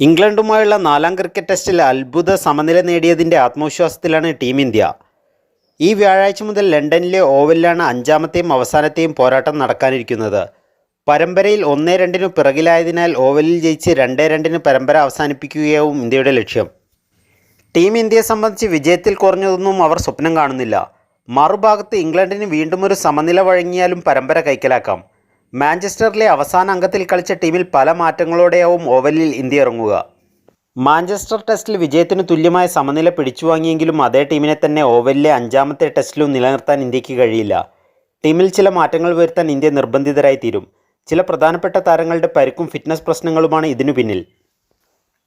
ഇംഗ്ലണ്ടുമായുള്ള നാലാം ക്രിക്കറ്റ് ടെസ്റ്റിൽ അത്ഭുത സമനില നേടിയതിന്റെ ആത്മവിശ്വാസത്തിലാണ് ടീം ഇന്ത്യ. ഈ വ്യാഴാഴ്ച മുതൽ ലണ്ടനിലെ ഓവലിലാണ് അഞ്ചാമത്തെയും അവസാനത്തെയും പോരാട്ടം നടക്കാനിരിക്കുന്നത്. പരമ്പരയിൽ ഒന്നേ രണ്ടിനു പിറകിലായതിനാൽ ഓവലിൽ ജയിച്ച് രണ്ടേ രണ്ടിന് പരമ്പര അവസാനിപ്പിക്കുകയാവും ഇന്ത്യയുടെ ലക്ഷ്യം. ടീം ഇന്ത്യയെ സംബന്ധിച്ച് വിജയത്തിൽ കുറഞ്ഞതൊന്നും അവർ സ്വപ്നം കാണുന്നില്ല. മറുഭാഗത്ത് ഇംഗ്ലണ്ടിന് വീണ്ടും ഒരു സമനില വഴങ്ങിയാലും പരമ്പര കൈക്കലാക്കാം. മാഞ്ചസ്റ്ററിലെ അവസാന അംഗത്തിൽ കളിച്ച ടീമിൽ പല മാറ്റങ്ങളോടെയാവും ഓവലിൽ ഇന്ത്യ ഇറങ്ങുക. മാഞ്ചസ്റ്റർ ടെസ്റ്റിൽ വിജയത്തിന് തുല്യമായ സമനില പിടിച്ചുവാങ്ങിയെങ്കിലും അതേ ടീമിനെ തന്നെ ഓവലിലെ അഞ്ചാമത്തെ ടെസ്റ്റിലും നിലനിർത്താൻ ഇന്ത്യയ്ക്ക് കഴിയില്ല. ടീമിൽ ചില മാറ്റങ്ങൾ വരുത്താൻ ഇന്ത്യ നിർബന്ധിതരായി തീരും. ചില പ്രധാനപ്പെട്ട താരങ്ങളുടെ പരിക്കും ഫിറ്റ്നസ് പ്രശ്നങ്ങളുമാണ് ഇതിനു പിന്നിൽ.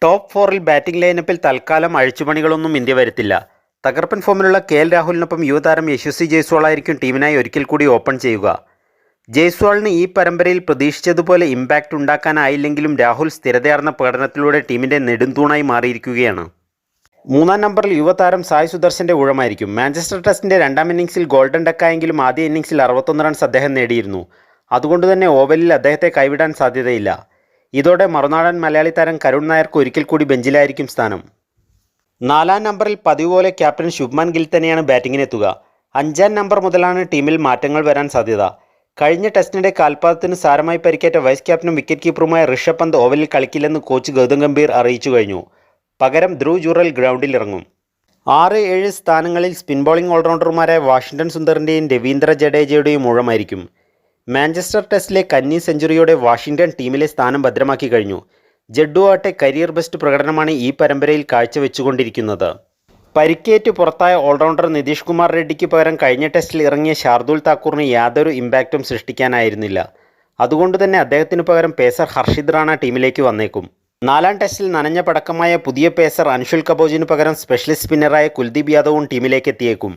ടോപ്പ് ഫോറിൽ ബാറ്റിംഗ് ലൈനപ്പിൽ തൽക്കാലം അഴിച്ചുപണികളൊന്നും ഇന്ത്യ വരുത്തില്ല. തകർപ്പൻ ഫോമിലുള്ള കെ എൽ രാഹുലിനൊപ്പം യുവതാരം യശസ്വി ജയ്സ്വാളായിരിക്കും ടീമിനായി ഒരിക്കൽ കൂടി ഓപ്പൺ ചെയ്യുക. ജയ്സ്വാളിന് ഈ പരമ്പരയിൽ പ്രതീക്ഷിച്ചതുപോലെ ഇമ്പാക്റ്റ് ഉണ്ടാക്കാനായില്ലെങ്കിലും രാഹുൽ സ്ഥിരതയാർന്ന പ്രകടനത്തിലൂടെ ടീമിന്റെ നെടുന്തൂണായി മാറിയിരിക്കുകയാണ്. മൂന്നാം നമ്പറിൽ യുവതാരം സായ് സുദർശന്റെ ഊഴമായിരിക്കും. മാഞ്ചസ്റ്റർ ടെസ്റ്റിന്റെ രണ്ടാം ഇന്നിംഗ്സിൽ ഗോൾഡൻ ഡക്കായെങ്കിലും ആദ്യ ഇന്നിംഗ്സിൽ അറുപത്തൊന്ന് റൺസ് അദ്ദേഹം നേടിയിരുന്നു. അതുകൊണ്ട് തന്നെ ഓവലിൽ അദ്ദേഹത്തെ കൈവിടാൻ സാധ്യതയില്ല. ഇതോടെ മറുനാടൻ മലയാളി താരം കരുൺ നായർക്ക് ഒരിക്കൽ കൂടി ബെഞ്ചിലായിരിക്കും സ്ഥാനം. നാലാം നമ്പറിൽ പതിവ് പോലെ ക്യാപ്റ്റൻ ശുഭ്മാൻ ഗിൽ തന്നെയാണ് ബാറ്റിങ്ങിനെത്തുക. അഞ്ചാം നമ്പർ മുതലാണ് ടീമിൽ മാറ്റങ്ങൾ വരാൻ സാധ്യത. കഴിഞ്ഞ ടെസ്റ്റിനിടെ കാൽപാദത്തിന് സാരമായി പരിക്കേറ്റ വൈസ് ക്യാപ്റ്റനും വിക്കറ്റ് കീപ്പറുമായ ഋഷഭ് പന്ത് ഓവലിൽ കളിക്കില്ലെന്ന് കോച്ച് ഗൗതം ഗംഭീർ അറിയിച്ചു കഴിഞ്ഞു. പകരം ധ്രുവ് ജൂറൽ ഗ്രൗണ്ടിൽ ഇറങ്ങും. ആറ് ഏഴ് സ്ഥാനങ്ങളിൽ സ്പിൻ ബോളിംഗ് ഓൾറൗണ്ടർമാരായ വാഷിംഗ്ടൺ സുന്ദറിന്റെയും രവീന്ദ്ര ജഡേജയുടെയും ഊഴമായിരിക്കും. മാഞ്ചസ്റ്റർ ടെസ്റ്റിലെ കന്നി സെഞ്ചുറിയോടെ വാഷിംഗ്ടൺ ടീമിലെ സ്ഥാനം ഭദ്രമാക്കി കഴിഞ്ഞു. ജഡ്ഡു ആട്ടെ കരിയർ ബെസ്റ്റ് പ്രകടനമാണ് ഈ പരമ്പരയിൽ കാഴ്ചവെച്ചുകൊണ്ടിരിക്കുന്നത്. പരിക്കേറ്റ് പുറത്തായ ഓൾറൗണ്ടർ നിതീഷ് കുമാർ റെഡ്ഡിക്ക് പകരം കഴിഞ്ഞ ടെസ്റ്റിൽ ഇറങ്ങിയ ഷാർദുൽ താക്കൂറിന് യാതൊരു ഇമ്പാക്റ്റും സൃഷ്ടിക്കാനായിരുന്നില്ല. അതുകൊണ്ട് തന്നെ അദ്ദേഹത്തിന് പകരം പേസർ ഹർഷിദ് റാണ ടീമിലേക്ക് വന്നേക്കും. നാലാം ടെസ്റ്റിൽ നനഞ്ഞ പടക്കമായ പുതിയ പേസർ അൻഷുൽ കബോജിന് പകരം സ്പെഷ്യലിസ്റ്റ് സ്പിന്നറായ കുൽദീപ് യാദവും ടീമിലേക്ക് എത്തിയേക്കും.